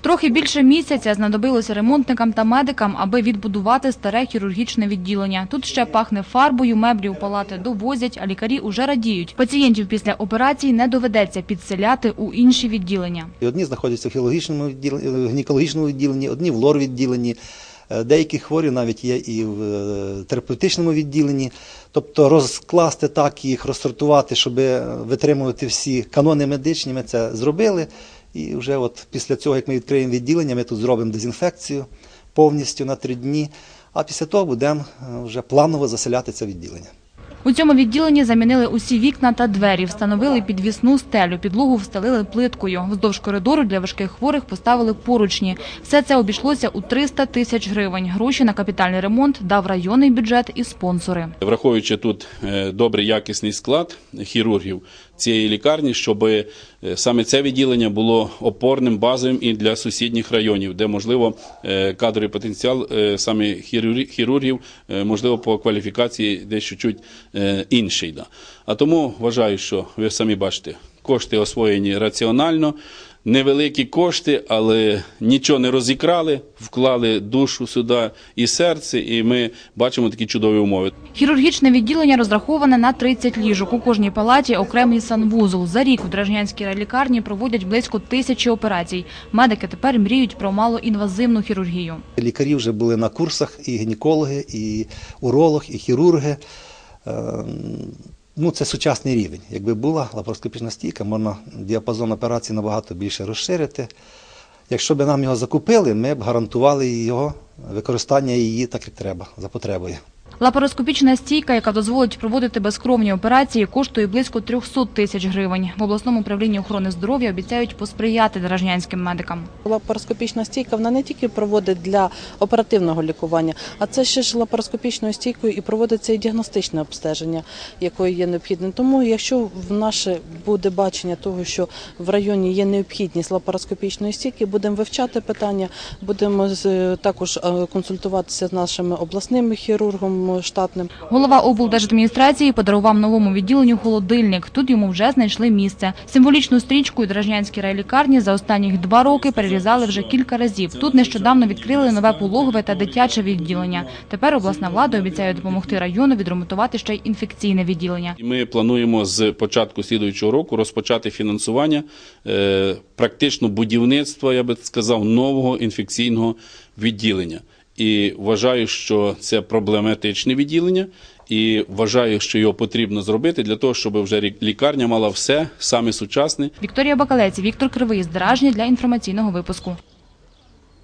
Трохи більше місяця знадобилося ремонтникам та медикам, аби відбудувати старе хірургічне відділення. Тут ще пахне фарбою, меблі у палати довозять, а лікарі уже радіють. Пацієнтів після операцій не доведеться підселяти у інші відділення. Одні знаходяться в хірургічному відділенні, гінекологічному відділенні, одні в лор відділенні. Е, Деякі хворі навіть є і в е, терапевтичному відділенні. Тобто розкласти так їх, розсортувати, щоб витримувати всі канони медичні, ми це зробили. І вже от після цього, як ми відкриємо відділення, ми тут зробимо дезінфекцію повністю на три дні. А після того будемо е, вже планово заселяти це відділення. У цьому відділенні замінили усі вікна та двері, встановили підвісну стелю, підлогу встелили плиткою. Вздовж коридору для важких хворих поставили поручні. Все це обійшлося у 300 тисяч гривень. Гроші на капітальний ремонт дав районний бюджет і спонсори. Враховуючи тут е, добрий якісний склад хірургів цієї лікарні, щоб е, саме це відділення було опорним, базовим і для сусідніх районів, де можливо е, кадровий потенціал е, саме хірургів, можливо, по кваліфікації десь чуть е, інший. А тому вважаю, що ви самі бачите, кошти освоєні раціонально. Невеликі кошти, але нічого не розікрали, вклали душу сюди і серце, і ми бачимо такі чудові умови. Хірургічне відділення розраховане на 30 ліжок. У кожній палаті окремий санвузол. За рік у Дражнянській райлікарні проводять близько тисячі операцій. Медики тепер мріють про малоінвазивну хірургію. Лікарі вже були на курсах, і гінекологи, і уролог, і хірурги. Ну, це сучасний рівень. Якби була лапароскопічна стійка, можна діапазон операцій набагато більше розширити. Якщо б нам його закупили, ми б гарантували його використання її так, як треба, за потребою. Лапароскопічна стійка, яка дозволить проводити безкровні операції, коштує близько 300 тисяч гривень. В обласному управлінні охорони здоров'я обіцяють посприяти дражнянським медикам. Лапароскопічна стійка вона не тільки проводить для оперативного лікування, а це ще ж лапароскопічною стійкою і проводиться і діагностичне обстеження, якої є необхідним. Тому, якщо в наше буде бачення того, що в районі є необхідність лапароскопічної стійки, будемо вивчати питання, будемо з- також е, консультуватися з нашими обласними хірургом штатним. Голова облдержадміністрації подарував новому відділенню холодильник. Тут йому вже знайшли місце. Символічну стрічку у Дражнянській райлікарні за останніх два роки перерізали вже кілька разів. Тут нещодавно відкрили нове пологове та дитяче відділення. Тепер обласна влада обіцяє допомогти району відремонтувати ще й інфекційне відділення. Ми плануємо з початку слідуючого року розпочати фінансування е, практично будівництва, я би сказав, нового інфекційного відділення. І вважаю, що це проблематичне відділення, і вважаю, що його потрібно зробити для того, щоб вже лікарня мала все саме сучасне Вікторія Бакалець, Віктор Кривий, Здражні для інформаційного випуску.